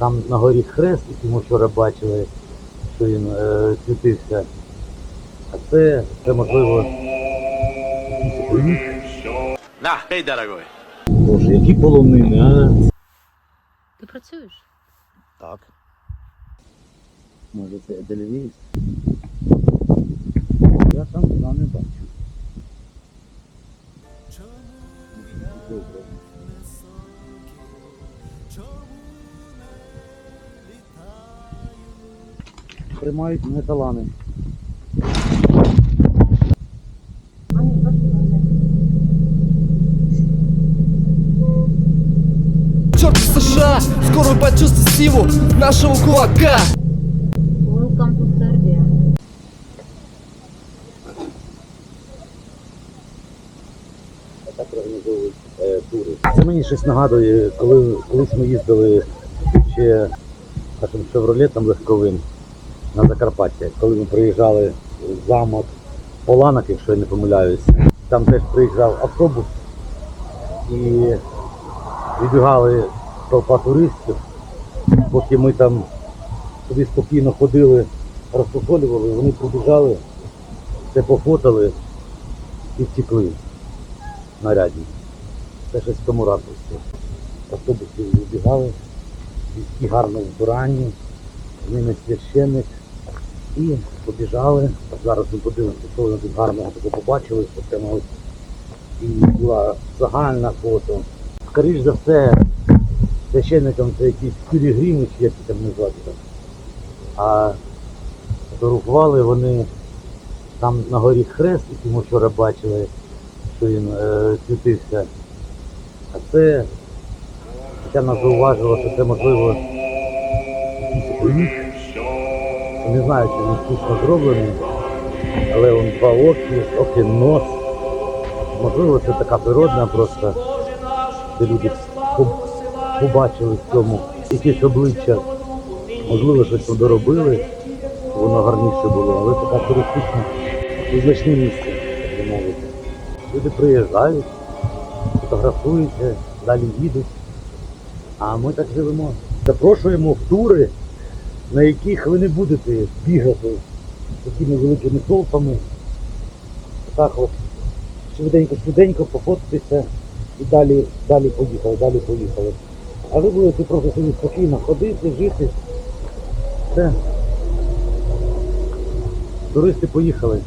Там на горі хрест, який ми вчора бачили, що він е, світився. А це, це можливо. На, пей, дорогой. Боже, які полонини, а? Ти працюєш? Так. Може це Едельвейс? Я там туди не бачу. Добре. Приймають мене талани. Черт США, скоро почувствуй силу нашего кулака Welcome to Serbia. так організовують е, тури. Це мені щось нагадує, коли колись ми їздили ще нашим шевролетом легковим на Закарпаття, коли ми приїжджали в замок Поланок, якщо я не помиляюсь, там теж приїжджав автобус і вибігали толпа туристів, поки ми там собі спокійно ходили, розпоколювали, вони прибіжали, все пофотали і втекли нарядні. Це щось в тому ракурсі. Автобуси вибігали, війські гарно вбрані, з ними священник. І побіжали. Зараз ми подивимося, що вони тут гарного такого побачили, це мабуть, і була загальна фото. Скоріш за все, священником це якісь пілігрими, чи як їх там назвати. А фотографували вони там на горі хрест, який ми вчора бачили, що він е, світився. А це Тетяна зауважила, що це можливо якийсь. Не знаю, чи він штучно зроблений, але он два оки, оки нос. Можливо, це така природна просто, де люди побачили в цьому якесь обличчя. Можливо, щось доробили, воно гарніше було, але така туристична визначне місце, так би мовити. Люди приїжджають, фотографуються, далі їдуть. А ми так живемо. Запрошуємо в тури, на яких ви не будете бігати такими великими толпами. Так от швиденько-швиденько пофоткатися і далі, далі поїхали, далі поїхали. А ви будете просто собі спокійно ходити, жити. Все. Туристи поїхали.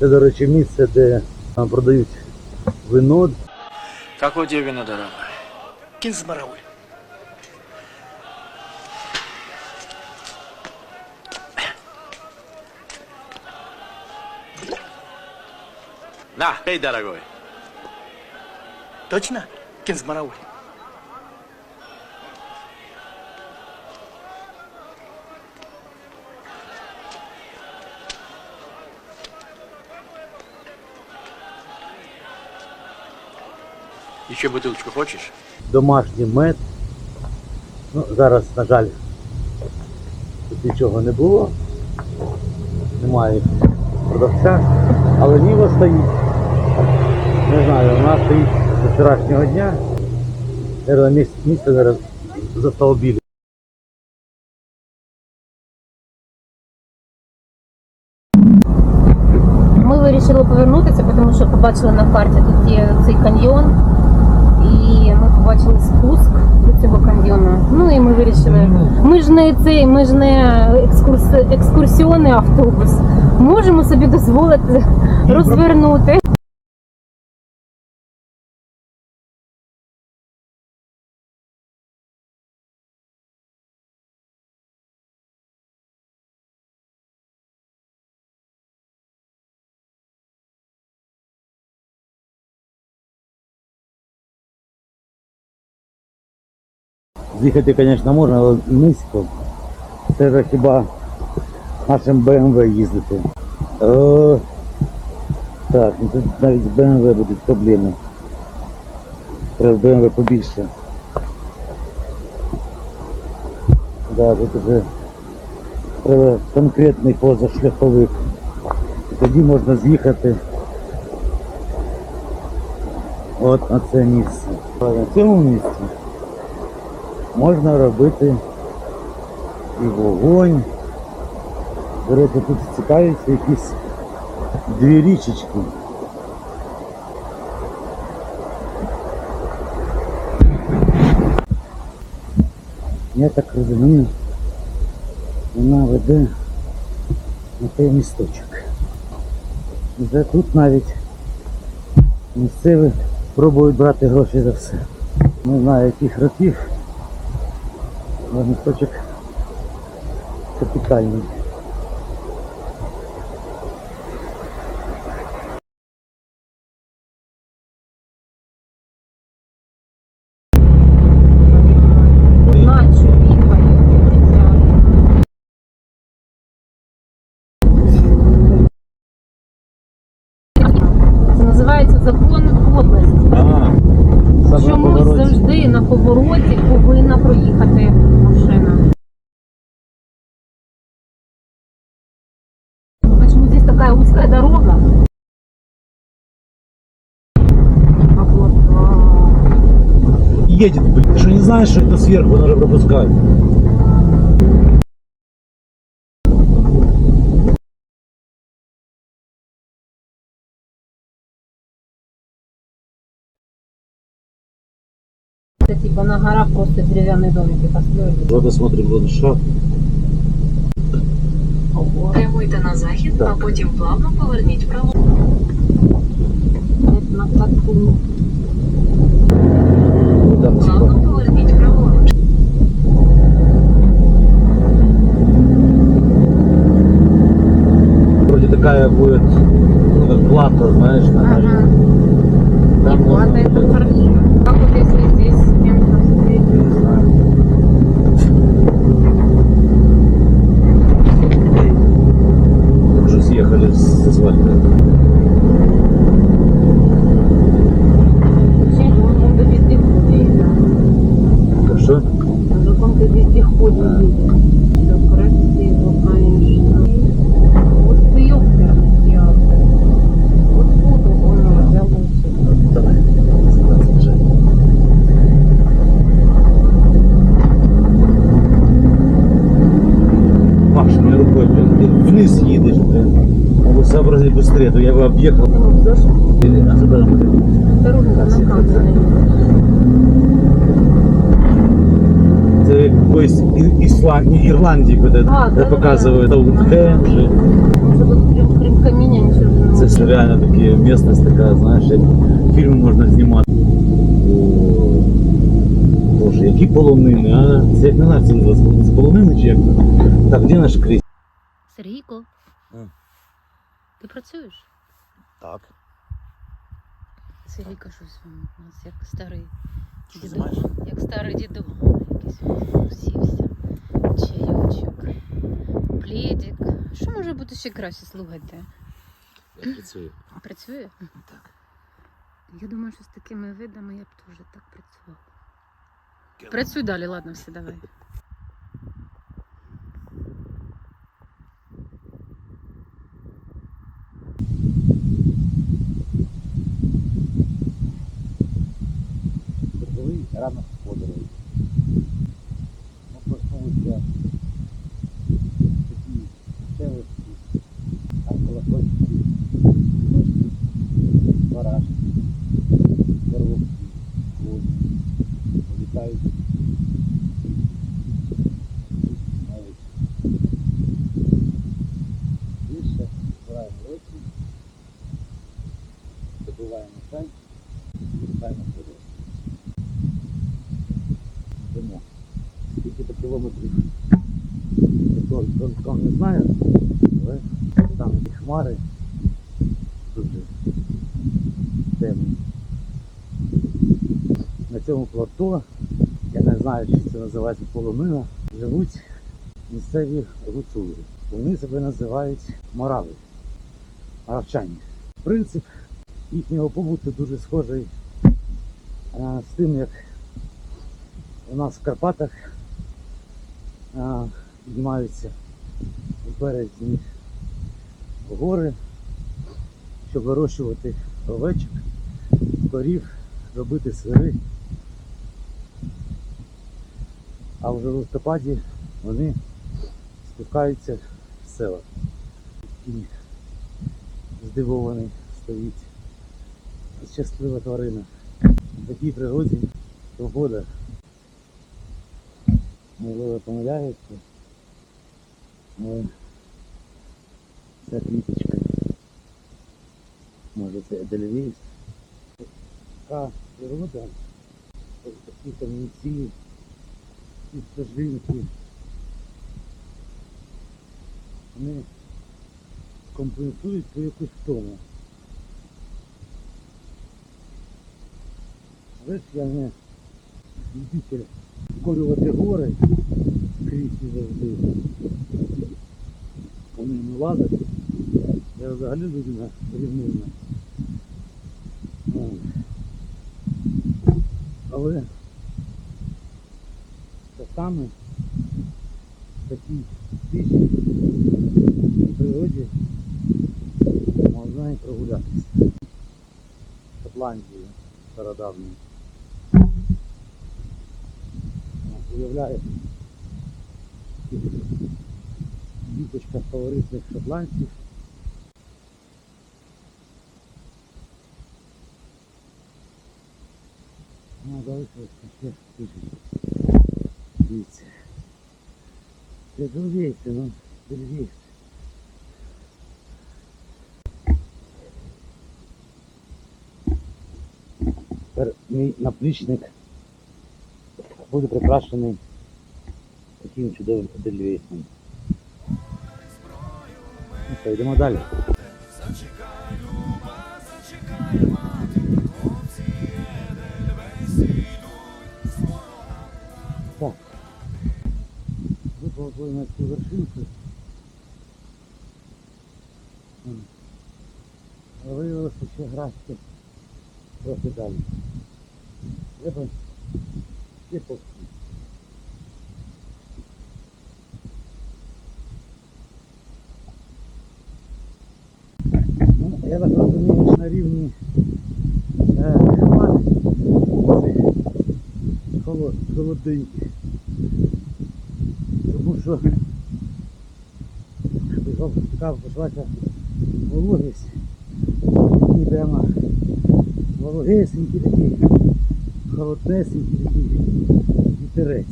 Це, до речі, місце, де продають вино, Какое тебе вино, дорогой? Кинзмарауи На, пей, дорогой. Точно? Кинзмарауи Еще бутылочку хочешь? домашній мед. Ну, зараз, на жаль, тут нічого не було. Немає продавця, але Ніва стоїть. Не знаю, вона стоїть з вчорашнього дня. Місце, місце зараз з автомобілем. Ми вирішили повернутися, тому що побачили на карті, тут є цей каньйон. І ми побачили спуск до цього каньйону. Ну і ми вирішили. Ми ж не цей, ми ж не екскурс, екскурсіонний автобус. Можемо собі дозволити розвернути. З'їхати, звісно, можна, але низько. Це ж хіба нашим BMW їздити. О, так, ну тут навіть з BMW будуть проблеми. Треба BMW побільше. Да, тут вже треба конкретний позашляховик. Тоді можна з'їхати. От на це місце. На цьому місці можна робити і вогонь. До речі, тут цікавіться якісь дві річечки. Я так розумію, вона веде на той місточок. Де тут навіть місцеві пробують брати гроші за все. Не знаю яких років, але місточок капітальний. едет, блин. Ты что не знаешь, что это сверху надо пропускать? Это типа на горах просто деревянные домики построили. Вот смотрим, вот шаг. Прямуйте на захід, Так. а потім плавно поверніть праворуч. Это на платформе. бы объехал. Или, а за дорогу ты- Дорога на камне. Це якоїсь І- Ісландії, Ірландії, куди А, де да, показують да. Стоунхендж. Может, вот прям крім каміння нічого не Це може. ж реально такі місцевість така, знаєш, як фільми можна знімати. О, Боже, які полонини, а? Це як не знаю, це називається. Це полонини чи як? Так, де наш кріс? Сергійко, М. ти працюєш? Так. Сергійко щось він у нас як старий Що дідо. знаєш? Як старий дідо. Якийсь усівся. Чайочок. Плідик. Що може бути ще краще? Слухайте. Я працюю. Працює? Так. Я думаю, що з такими видами я б теж так працювала. Працюй далі, ладно, все, давай. Тепловий толком не знаю, але там ті хмари дуже темні. На цьому плато, я не знаю, чи це називається полонина, живуть місцеві гуцули. Вони себе називають морави, моравчані. Принцип їхнього побуту дуже схожий а, з тим, як у нас в Карпатах піднімаються у березні гори, щоб вирощувати овечок, корів, робити сири. А вже в листопаді вони спускаються в села. Кінь здивований стоїть. Щаслива тварина. В такій пригоді свобода. Можливо, помиляється. Але ця квіточка. Може це Едельвейс. Така природа. Такі камінці, ці стежинки. Вони компенсують твою якусь. Але ж я не любитель вкорювати гори скрізь і завжди. По ними лазити. Я взагалі людина рівнивна. Ну, Але часами в такій тиші і природі можна і прогулятися. Шотландії стародавньої. Уявляє діточка фаворитних шотландців. Ну, залишилось ще. Дивіться. Це дивіться, ну, дивіться. Тепер мій наплічник буде прикрашений таким чудовим дельвейсом. Ну йдемо далі. Так. Виповзли на цю вершинку. Але виявилося, що грати трохи далі. Треба ще повсти. Ну, я так розумію, що на рівні е, хмари. Тому що така почалася вологість. І прямо вологесенький такий, холоднесенький такий вітерець.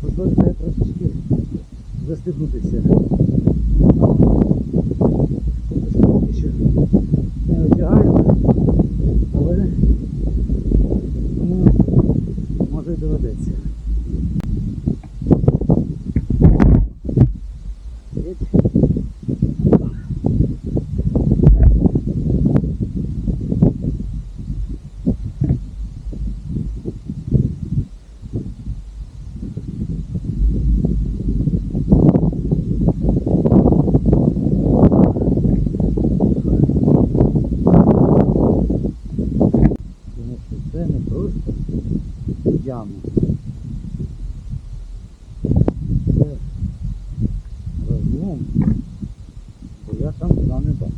Тобто треба трошечки застигнутися. Не одягаємо, але ну, може доведеться. Сидіть. Тому що це не просто яма. Це розлом, бо я там дна не бачу.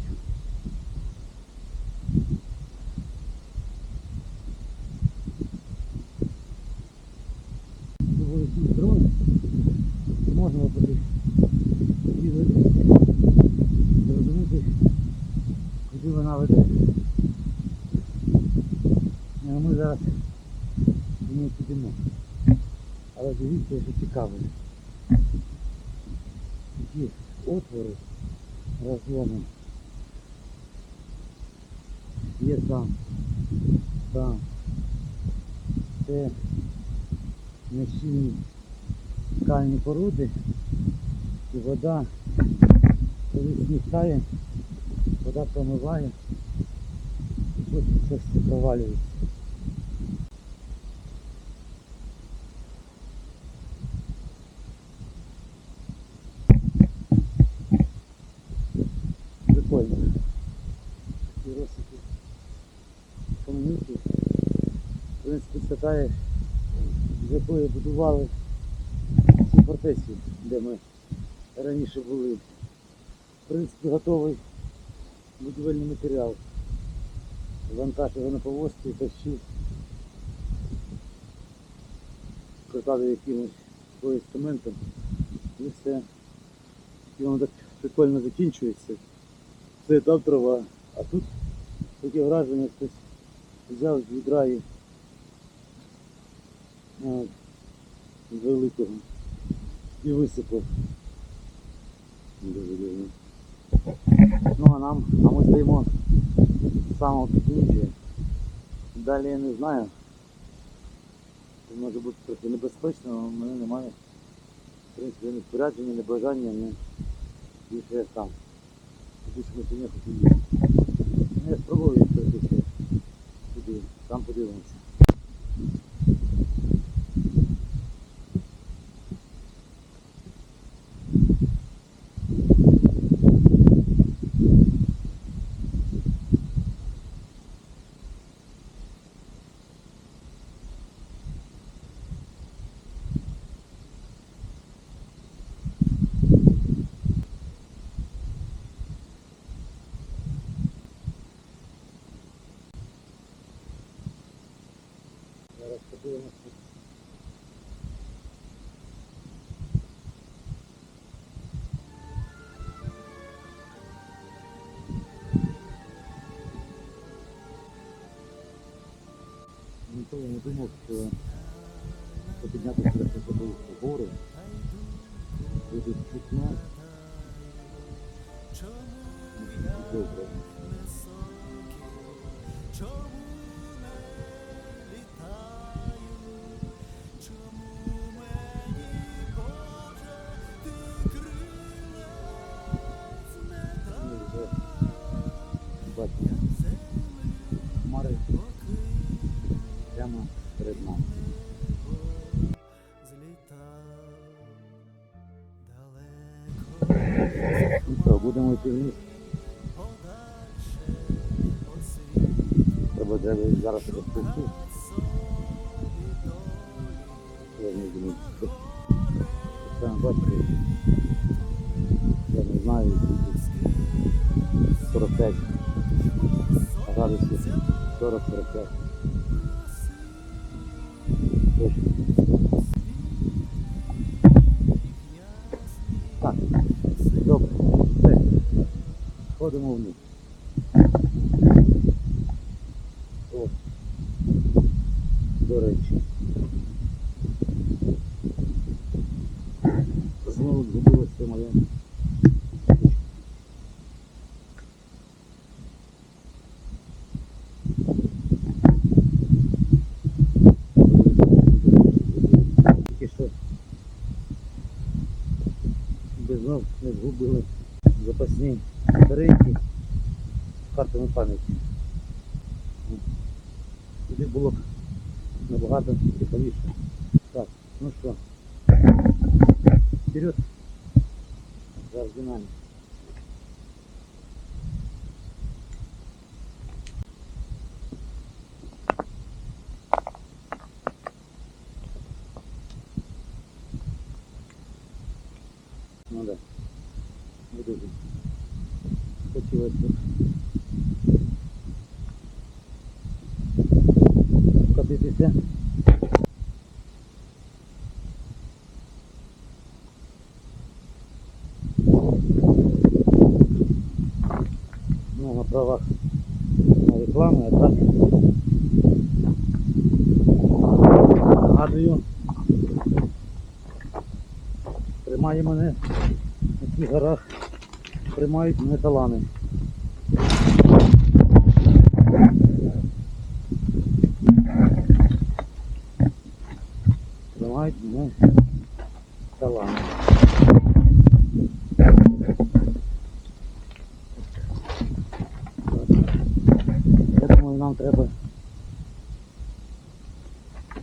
Доволі дрон можна буде відвести, зрозуміти, куди веде. Е, Ми зараз не підемо. Але дивіться, що цікаво. Такі отвори розломи. Є там, там. Це нещільні скальні породи і вода, коли сніг тає, вода промиває потім це все провалюється. Прикольно. Такі розсипи каменюки. В принципі, це з якої будували ці фортеці, де ми раніше були. В принципі, готовий будівельний матеріал. Вантаж його на повозці тащив. Прикладив якимось якоюсь цементом і все. І воно так прикольно закінчується. Це там трава. А тут таке враження хтось взяв з відра і великого і висипав. Дуже дивно. Ну а нам, а ми стоїмо в самому підніжжі. Далі я не знаю. Це може бути трохи небезпечно, але в мене немає. В принципі, ні спорядження, ні бажання, ні більше як там. Більше ми сьогодні хотіли. Ну, я спробую пройти ще туди, там подивимося. Ніколи не думав, що піднятися до гори буде чутно. Добре. Йти. Треба треба зараз себе Ходимо вниз. О, до речі. пам'яті. Тоді було б набагато цікавіше. Так, ну що, вперед, завжди нами. Ну да. Буду же. Хотілося Катитися. Ну, на правах на реклами, а так. Нагадую. Тримає мене на цих горах, тримають мене талани.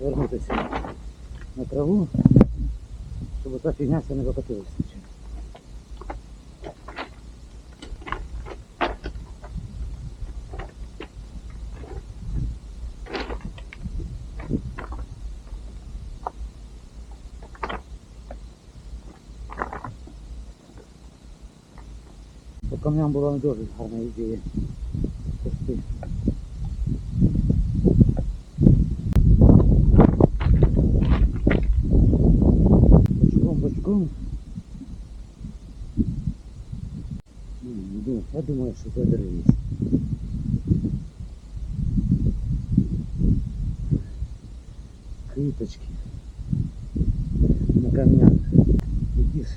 Вернутися на траву, щоб та фігня вся не покотилася. По камням була не дуже гарна ідея. я думаю, що це деревісь. Квіточки на камнях. Які ж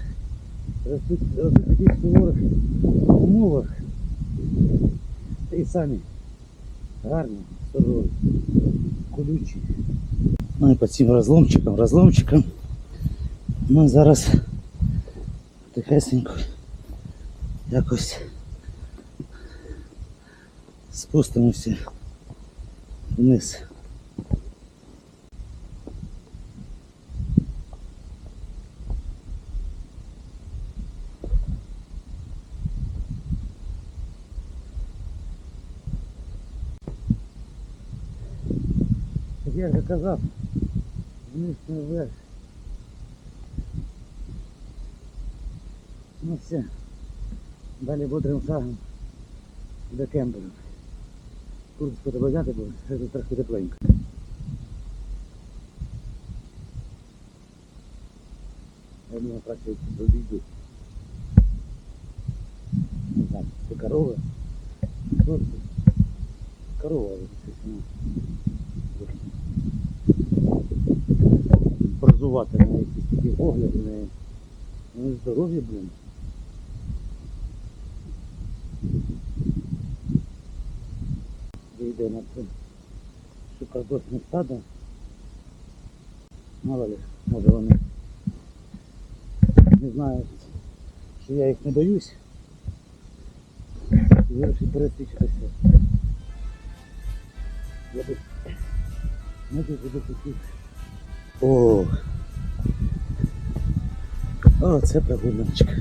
ростуть, ростуть в таких суворих умовах. Та й самі гарні, здорові, колючі. Ну і по цим розломчикам, розломчикам ми зараз тихесенько якось спустимося вниз. Я вже казав, вниз не вверх. Ну все. Далі бодрим шагом до кемперу. Куртку треба взяти, бо ще трохи тепленько. Я думаю, краще обійду. Не знаю, це корова. Це? Корова, вона Прозувати на якісь такі погляди, не, не здоров'я, блин. Вийде на це шукардосне стадо. Мало ли, може вони не знають, що я їх не боюсь. І вирішить пересвідчитися. Я би не дуже хотів. О! О, це прогуляночка.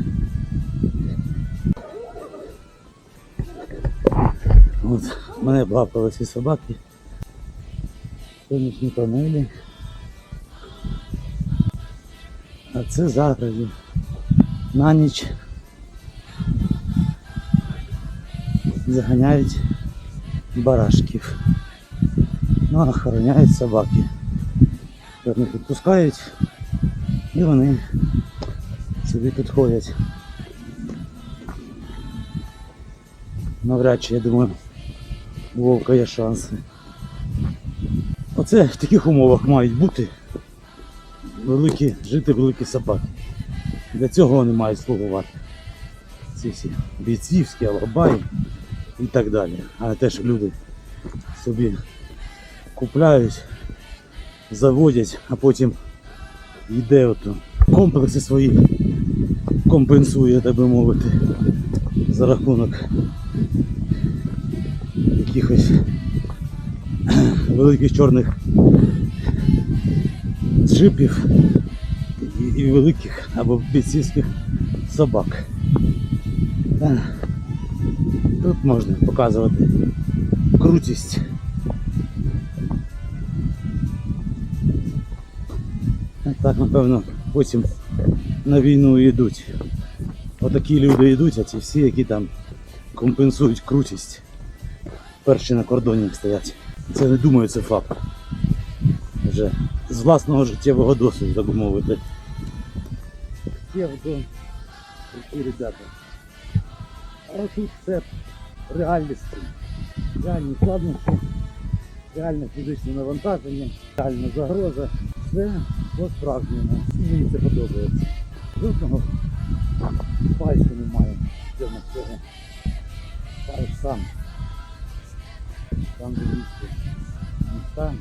От, мене бабкали ці собаки. Сонячні панелі. А це заграді. На ніч заганяють барашків. Ну, охороняють собаки. Вони підпускають і вони собі тут ходять. Навряд чи, я думаю, вовка є шанси. Оце в таких умовах мають бути великі, жити великі собаки. Для цього вони мають слугувати. Ці всі бійцівські, алабаї і так далі. А те, що люди собі купляють, заводять, а потім йде ото комплекси свої компенсує, так би мовити, за рахунок якихось великих чорних джипів і, великих або бійцівських собак. Тут можна показувати крутість. Так, напевно, потім на війну йдуть. Отакі люди йдуть, а ці всі, які там компенсують крутість. Перші на кордоні стоять. Це не думаю, це факт. Вже з власного життєвого досвіду, так би мовити. Псевдо такі ребята. А тут це реальність. Реальні складності, реальне фізичне навантаження, реальна загроза. Все по-справжньому. Мені це подобається. Жодного пальцю немає в цьому всього. Та сам. Там де місце. Там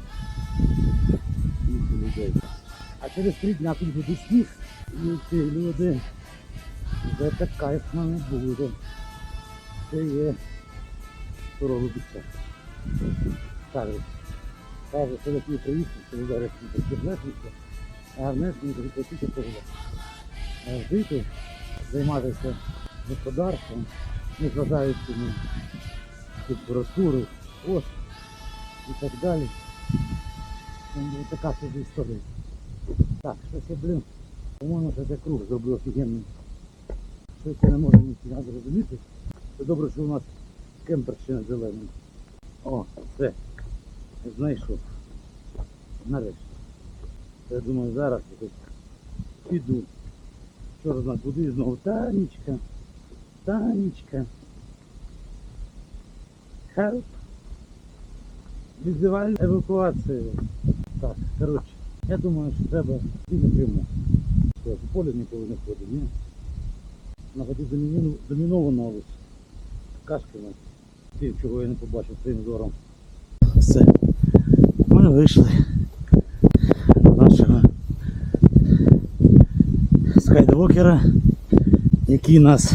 скільки людей. А через три дня тут буде сніг, і ці люди вже так кайфно не буде. Це є Сурогубиця. Кажуть, каже, що такі приїхали, що ви зараз не прикиплетуєте, а внесені прикотити погляд. Жити, займатися господарством, не зважаючи на температуру, пост і так далі. Ну, ось така собі історія. Так, щось я, блин, по-моєму, це круг зробив офігенний. Щось я не можу ніфіга зрозуміти. Це добре, що у нас кемпер ще не зелений. О, все. Знайшов. Нарешті. Я думаю, зараз якось піду. Що знає, куди знову? Танечка, Танечка. Help. Визивають евакуацію. Так, коротше, я думаю, що треба і напряму. Що, по полю ніколи не ходить, ні? На воді заміновано ось кашками. Тим, чого я не побачив своїм зором. Все. Ми вийшли з нашого скайдвокера, який нас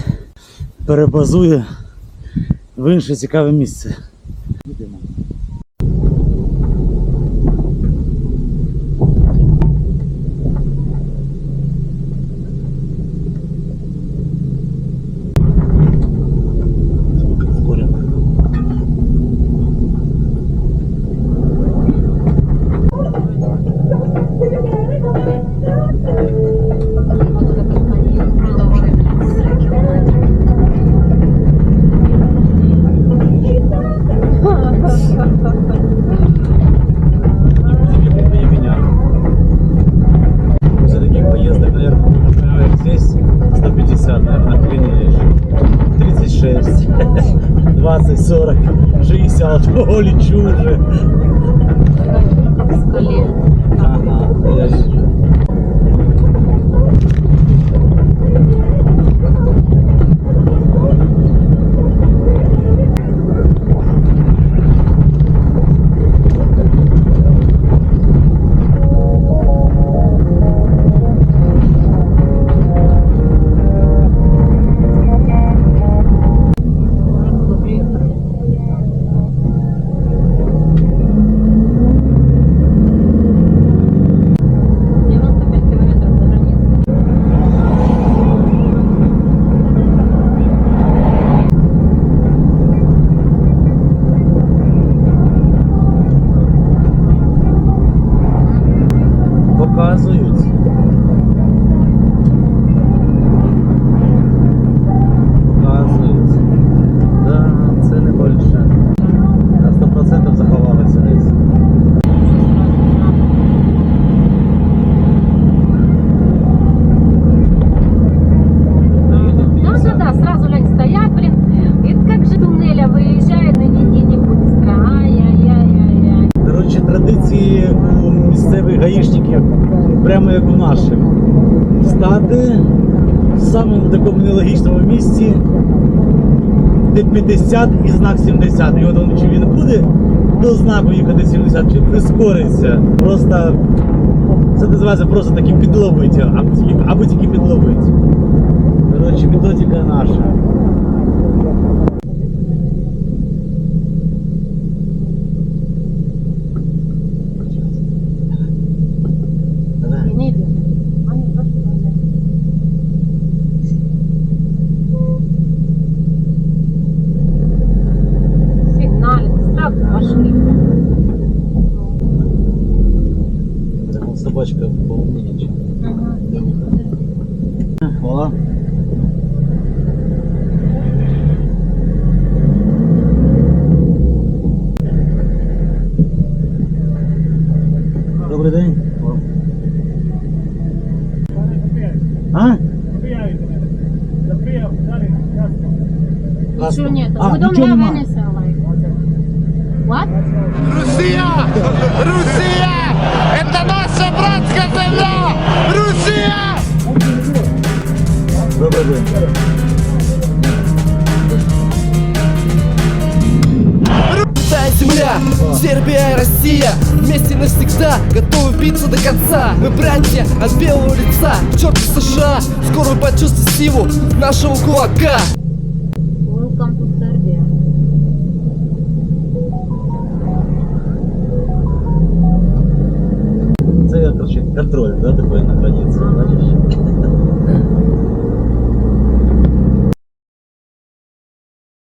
перебазує в інше цікаве місце. Стати в самому такому нелогічному місці, де 50 і знак 70. І от чи він буде до знаку їхати 70, чи прискориться. Просто це називається просто таким підловити, або тільки, або. Коротше, методика наша. Добрий день. А? Нічого have нема. anything нашего кулака